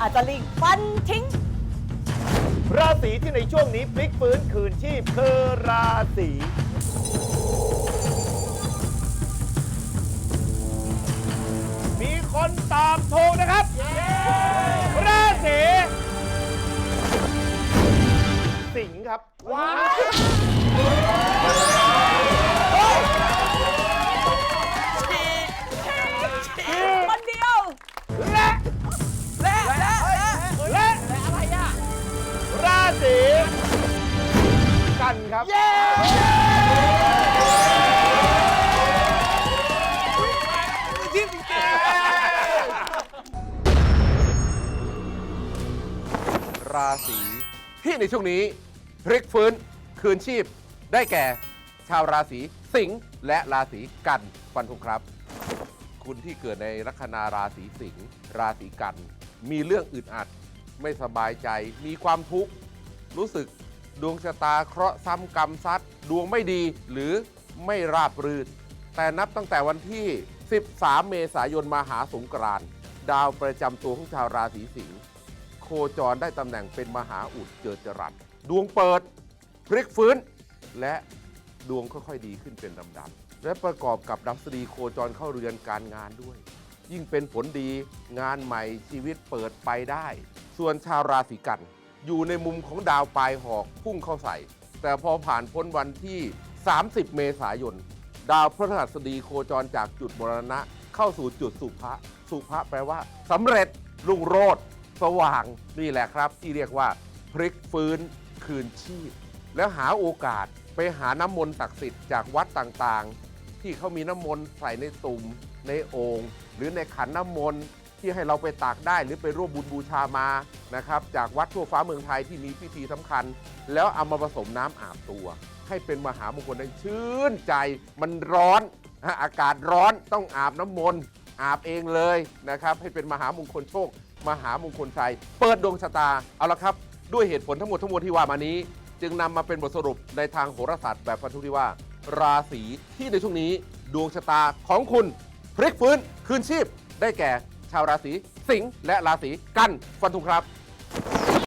อาจจะลิงฟันทิ้ง ราศีที่ในช่วงนี้พลิกฟื้นคืนชีพคือราศีมีคนตอบถูกนะครับ ราศีสิงห์ครับว้า กันครับ เย้ราศีที่ในช่วงนี้พลิกฟื้นคืนชีพ ได้แก่ ชาวราศีสิงห์และราศีกันฟันธงครับ คุณที่เกิดในลัคนาราศีสิงห์ราศีกัน มีเรื่องอึดอัด ไม่สบายใจ มีความทุกข์ รู้สึก ดวงชะตาเคราะห์ซ้ำกรรมซัดดวงไม่ดีหรือไม่ราบรื่น แต่นับตั้งแต่วันที่ 13 เมษายนมาหาสงกรานต์ดาวประจำตัวของชาวราศีสิงห์โคจรได้ตำแหน่งเป็นมหาอุดเจิดจรัสดวงเปิดพลิกฟื้น และดวงค่อยๆดีขึ้นเป็นลำดับ และประกอบกับดับสดีโคจรเข้าเรือนการงานด้วย ยิ่งเป็นผลดีงานใหม่ชีวิตเปิดไปได้ ส่วนชาวราศีกัน อยู่ในมุมของดาวปลายหอกพุ่งเข้าใส่ แต่พอผ่านพ้นวันที่ 30 เมษายน ดาวพฤหัสดีโคจรจากจุดมรณะ เข้าสู่จุดสุภะสุภะแปลว่าสำเร็จรุ่งโรจน์สว่างนี่แหละครับ ที่เรียกว่าพลิกฟื้นคืนชีพ แล้วหาโอกาสไปหาน้ำมนต์ศักดิ์สิทธิ์จากวัดต่างๆ ที่เขามีน้ำมนต์ใส่ในตุ่มในโอ่งหรือในขันน้ำมนต์ที่ให้เราไปตากได้หรือไปร่วมบุญบูชามา นะครับจากวัดทั่วฟ้าเมืองไทยที่มีพิธีสำคัญ แล้วเอามาผสมน้ำอาบตัว ให้เป็นมหามงคลได้ชื่นใจมันร้อนอากาศร้อนต้องอาบน้ำมนต์อาบเองเลยนะครับให้เป็นมหามงคลโชค มหามงคลชัย เปิดดวงชะตาเอาละครับ ด้วยเหตุผลทั้งหมดทั้งมวลที่ว่ามานี้ จึงนำมาเป็นบทสรุปในทางโหราศาสตร์แบบฟันธงที่ว่า ราศีที่ในช่วงนี้ดวงชะตาของคุณพลิกฟื้นคืนชีพ ได้แก่ชาวราศีสิงห์และราศีกันฟันธงครับ